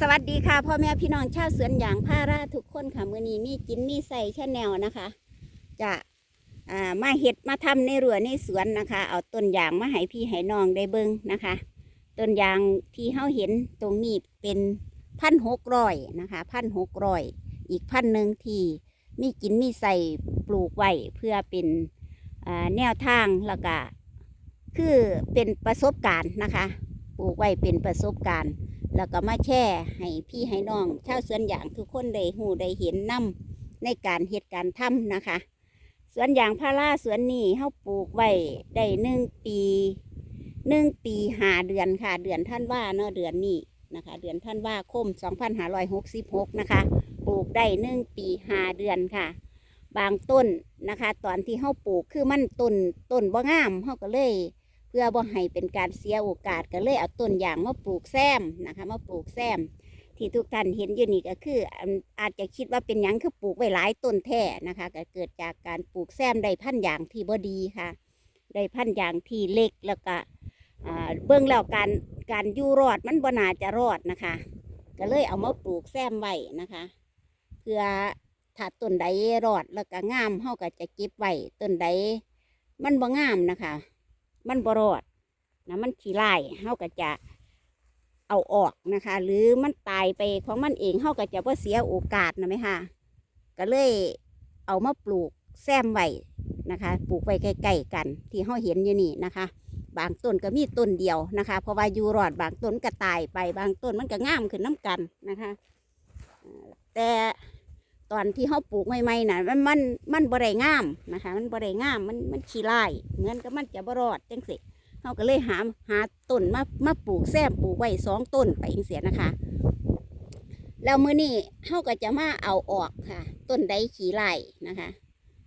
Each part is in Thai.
สวัสดีค่ะพ่อแม่พี่น้องชาวสวนยางพาราทุกคนค่ะมือนี้มีกินมีใส่แชาแนลนะคะ จะอ่ามาเห็ดมาทำในรั้วในสวนนะคะ เอาต้นยางมาให้พี่ให้น้องได้เบิ้งนะคะต้นยางที่เฮาเห็นตรงนี้เป็นพันหกร้อยนะคะพันหกร้อยอีกพันหนึ่งที่มีกินมีใส่ปลูกไว้เพื่อเป็นอ่าแนวทางแล้วก็คือเป็นประสบการณ์นะคะ ปลูกไว้เป็นประสบการณ์ แล้วก็มาแช่ให้พี่ให้น้องชาวสวนยางทุกคนได้หูได้เห็นนํในการเหตุการณ์ทำนะคะ สวนยางพาราสวนนี้เขาปลูกไว้ได้หนึ่งปีหนึ่งปีหาเดือนค่ะ เดือนท่านว่าเนาะเดือนนี้นะคะ เดือนท่านว่าคม2566นะคะ ปลูกได้หนึ่งปีหาเดือนค่ะ บางต้นนะคะ ตอนที่เขาปลูกคือมันต้นต้นบ่งามเขาก็เลย พื่อบ่ให้เป็นการเสียโอกาสก็เลยเอาต้นยางมาปลูกแซมนะคะมาปลูกแซม ที่ทุกท่านเห็นอยู่นี่ก็คือ อาจจะคิดว่าเป็นยังคือปลูกไว้หลายต้นแท้นะคะก็เกิดจากการปลูกแซมได้พันยางที่บ่ดีค่ะได้พันยางที่เล็กแล้วก็เบื้องแล้วการการอยู่รอดมันบ่นาจะรอดนะคะ ก็เลยเอามาปลูกแซมไว้นะคะ เพื่อถ้าต้นใดรอดแล้วก็งามเฮาก็จะเก็บไว้ต้นใดมันบ่งามนะคะ มันบรอดนะมันขี้ไล่เฮาก็จะเอาออกนะคะ หรือมันตายไปของมันเองเฮาก็จะว่าเสียโอกาสนะไหมคะก็เลยเอามาปลูกแซมไว้นะคะ ปลูกไว้ใกล้ๆกัน ที่เฮาเห็นอยู่นี่นะคะ บางต้นก็มีต้นเดียวนะคะ เพราะว่าอยู่รอดบางต้นก็ตายไปบางต้นมันก็ง่ามขึ้นน้ำกันนะคะ แต่ ตอนที่เขาปลูกใหม่ๆน่ะมันมันมันบริงามนะคะ มันบริงามมันมันขี้ไล่เหมือนกับมันจะบรอดจังสิเขาก็เลยหาหาต้นมามาปลูกแซมปลูกไว้สองต้นไปเองเสียนะคะ แล้วมื้อนี้เขาก็จะมาเอาออกค่ะ ต้นใดขี้ไล่นะคะ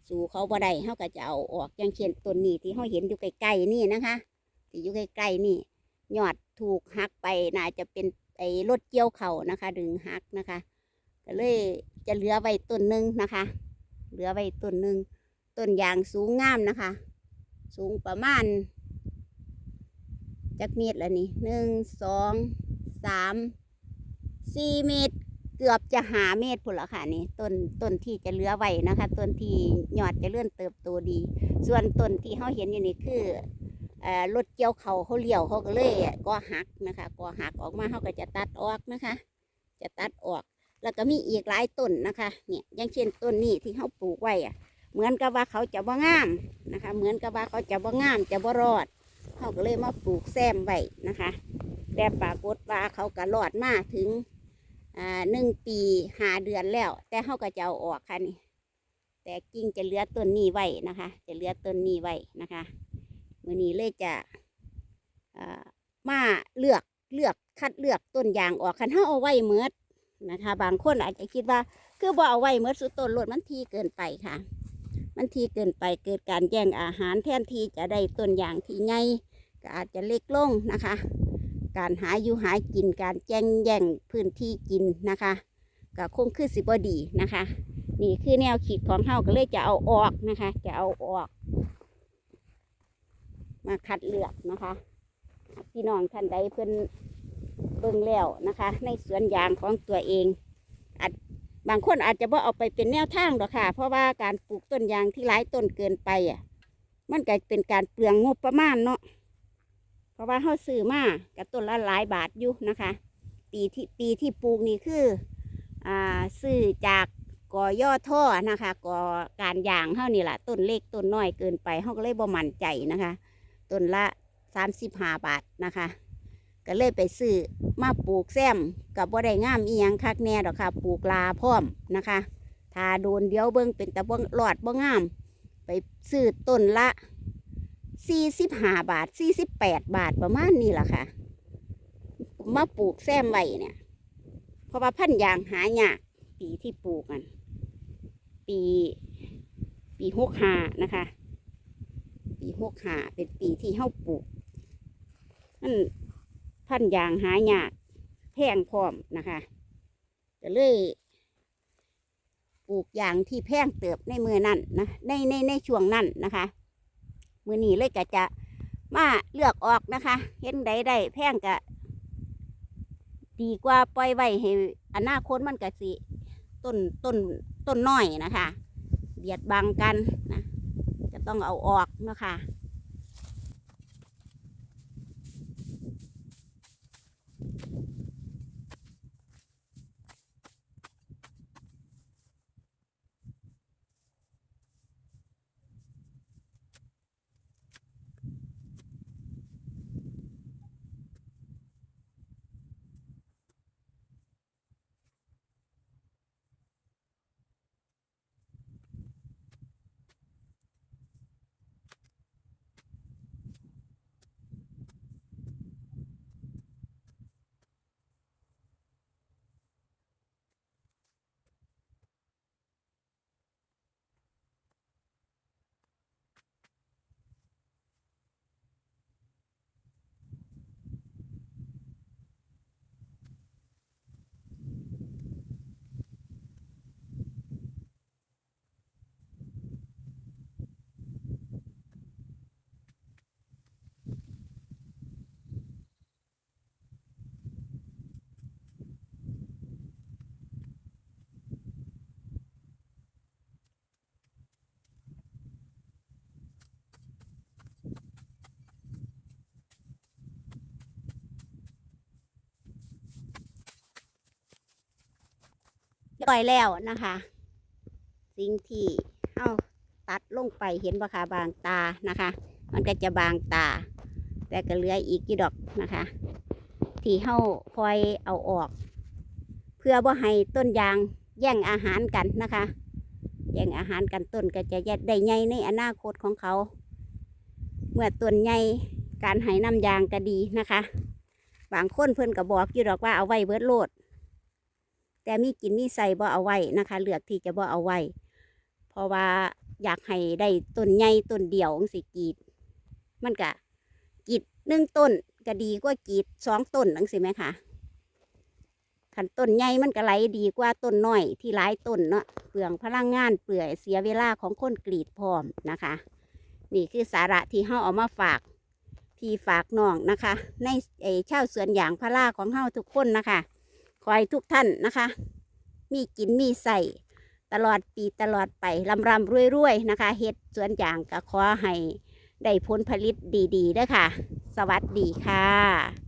สู่เขาบ่ได้เขาก็จะเอาออกอย่างเช่นต้นนี้ที่เขาเห็นอยู่ใกล้ๆนี่นะคะ ที่อยู่ใกล้ๆนี่ยอดถูกหักไปน่าจะเป็นไอ้รถเกี่ยวเขานะคะ ดึงหักนะคะก็เลย จะเหลือไว้ต้นหนึ่งนะคะ เหลือไว้ต้นหนึ่งต้นยางสูงงามนะคะ สูงประมาณจักเมตรละนี่หนึ่งสองสามสี่เมตร เกือบจะหาเมตรพุ่นละค่ะนี่ต้นต้นที่จะเหลือไว้นะคะ ต้นที่ยอดจะเลื่อนเติบโตดี ส่วนต้นที่เขาเห็นอยู่นี่คือเอ่อรถเกี่ยวเขาเขาเลี้ยวเขาก็เลยก็หักนะคะก็หักออกมาเขาก็จะตัดออกนะคะ จะตัดออก แล้วก็มีอีกหลายต้นนะคะ เนี่ยอย่างเช่นต้นนี้ที่เขาปลูกไว้อะเหมือนกับว่าเขาจะบ่งามนะคะ เหมือนกับว่าเขาจะบ่งามจะบ่รอดเขาก็เลยมาปลูกแซมไว้นะคะ แต่ปรากฏว่าเขาก็รอดมาถึงหนึ่งปีหาเดือนแล้ว แต่เขาก็จะเอาออกค่ะนี่แต่กิ่งจะเหลือต้นนี้ไว้นะคะ จะเหลือต้นนี้ไว้นะคะมือนี้เลยจะมาเลือกเลือกคัดเลือกต้นยางออกคันเขาเอาไว้เมือ นะคะ บางคนอาจจะคิดว่า คือบ่เอาไว้เมื่อสุดต้นรดมันทีเกินไปค่ะ มันทีเกินไปเกิดการแย่งอาหารแทนที่จะได้ต้นอย่างที่ใหญ่ก็อาจจะเล็กลงนะคะ การหาอยู่หากินการแย่งแย่งพื้นที่กินนะคะก็คงคือสิบดีนะคะ นี่คือแนวขีดของเฮาก็เลยจะเอาออกนะคะ จะเอาออก มาคัดเลือกนะคะ พี่น้องท่านใดเพิ่อน เบิ่งแล้วนะคะ ในสวนยางของตัวเองอาจบางคนอาจจะบ่เอาไปเป็นแนวทางหรอกค่ะ เพราะว่าการปลูกต้นยางที่หลายต้นเกินไปอะ มันก็เป็นการเปลืองงบประมาณเนาะเพราะว่าเขาซื้อมากับต้นละหลายบาทอยู่นะคะ ปีที่ปีที่ปลูกนี่คืออ่าซื้อจากกอย่อท่อนะคะกอการยางเท่านี่แหละต้นเล็กต้นน้อยเกินไปเขาก็เลยบ่มั่นใจนะคะ ต้นละสามสิบห้าบาทนะคะ ก็เลยไปซื้อมาปลูกแซมกับบ่ได้งามอีหยังคักแน่ดอกค่ะ ปลูกลาพร้อมนะคะถ้าโดนเดียวเบิ่งเป็นตะบ่หลอดบ่งาม ไปซื้อต้นละสี่สิบห้าบาทสี่สิบแปดบาทประมาณนี้แหละค่ะ มาปลูกแซมไว้เนี่ย เพราะว่าพันธุ์ยางหายากปีที่ปลูกกัน ปี ปีหกหานะคะ ปีหกหาเป็นปีที่เฮาปลูกนั่น พันยางหายากแพงพร้อมนะคะก็เลยปลูกยางที่แพงเติบในมือนั่นนะในในในช่วงนั้นนะคะ มือนี้เลยก็จะมาเลือกออกนะคะ เห็นใดได้แพงกะดีกว่าปล่อยไว้ให้อนาคตมันก็สิต้นต้นต้นน้อยนะคะ เบียดบังกันนะจะต้องเอาออกนะคะ ร้อยแล้วนะคะ สิ่งที่เอาตัดลงไปเห็นปะคะบางตานะคะ มันก็จะบางตา แต่ก็เหลืออีกกี่ดอกนะคะ ที่เฮาคอยเอาออก เพื่อว่าให้ต้นยางแย่งอาหารกันนะคะแย่งอาหารกันต้นก็จะได้ใหญ่ในอนาคตของเขา เมื่อต้นใหญ่การให้น้ำยางก็ดีนะคะ บางคนเพื่อนก็บอกอยู่ดอกว่าเอาไว้เบิดโลด แต่มีกินมีใส่บ่เอาไว้นะคะ เลือกที่จะบ่เอาไว้ เพราะว่าอยากให้ได้ต้นใหญ่ต้นเดียวจั่งสิกรีด มันก็กรีดหนึ่งต้นก็ดีกว่ากรีดสองต้นนังสิไหมคะขันต้นใหญ่มันก็ไหลดีกว่าต้นน้อยที่หลายต้นเนาะเปลืองพลังงานเปลือยเสียเวลาของคนกรีดพร้อมนะคะ นี่คือสาระที่เฮาเอามาฝากพี่ฝากน้องนะคะ ในไอ้ชาวสวนยางพาราของเฮาทุกคนนะคะ ขอให้ทุกท่านนะคะ มีกินมีใส่ตลอดปีตลอดไปลำรำรวยๆนะคะเฮ็ดสวนยางก็ขอให้ได้ผลผลิตดีๆด้อค่ะ สวัสดีค่ะ